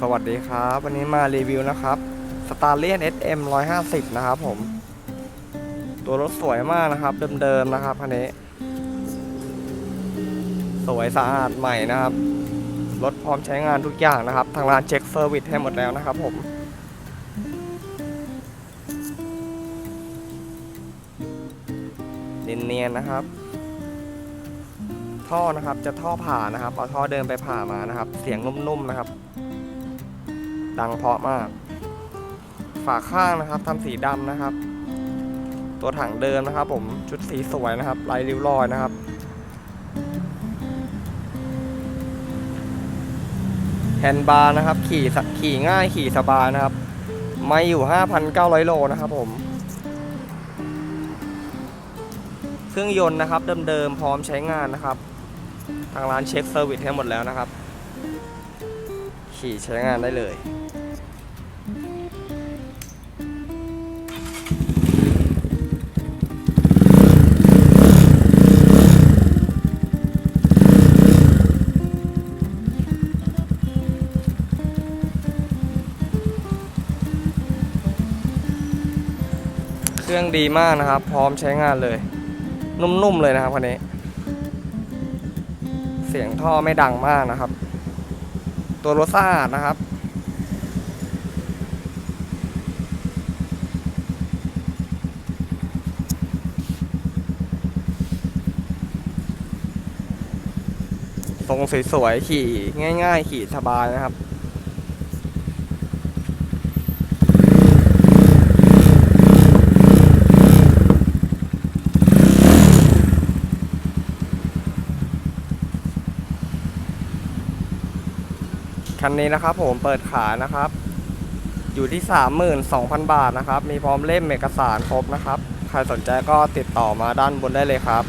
สวัสดีครับ วันนี้มารีวิวนะครับ s t a r l i o n SM 150 นะครับผม ตัวรถสวยมากนะครับ เดิมๆนะครับคันนี้ สวยสะอาดใหม่นะครับ รถพร้อมใช้งานทุกอย่างนะครับ ทางร้านเช็คเซอร์วิสให้หมดแล้วนะครับผมเนียนๆนะครับ ท่อนะครับ จะท่อผ่านะครับเอาท่อเดินไปผ่ามานะครับ เสียงนุ่มๆนะครับ ดังเพราะมาก ฝาข้างนะครับทำสีดำนะครับ ตัวถังเดิมนะครับ ผมชุดสีสวยนะครับลายริ้วรอยนะครับแฮนด์บาร์นะครับ ขี่สขี่ง่ายขี่สบายนะครับ ไม่อยู่ 5,900 โลนะครับผมเครื่องยนต์นะครับเดิมๆพร้อมใช้งานนะครับ ทางร้านเช็คเซอร์วิสให้หมดแล้วนะครับ ขี่ใช้งานได้เลย เครื่องดีมากนะครับ พร้อมใช้งานเลย นุ่มๆเลยนะครับคันนี้ เสียงท่อไม่ดังมากนะครับ ตัวรถสะอาดนะครับ ทรงสวยๆ ขี่ง่าย ๆ ขี่สบายนะครับ คันนี้นะครับผมเปิดขายนะครับ อยู่ที่ 32,000 บาทนะครับ มีพร้อมเล่มเอกสารครบนะครับ ใครสนใจก็ติดต่อมาด้านบนได้เลยครับ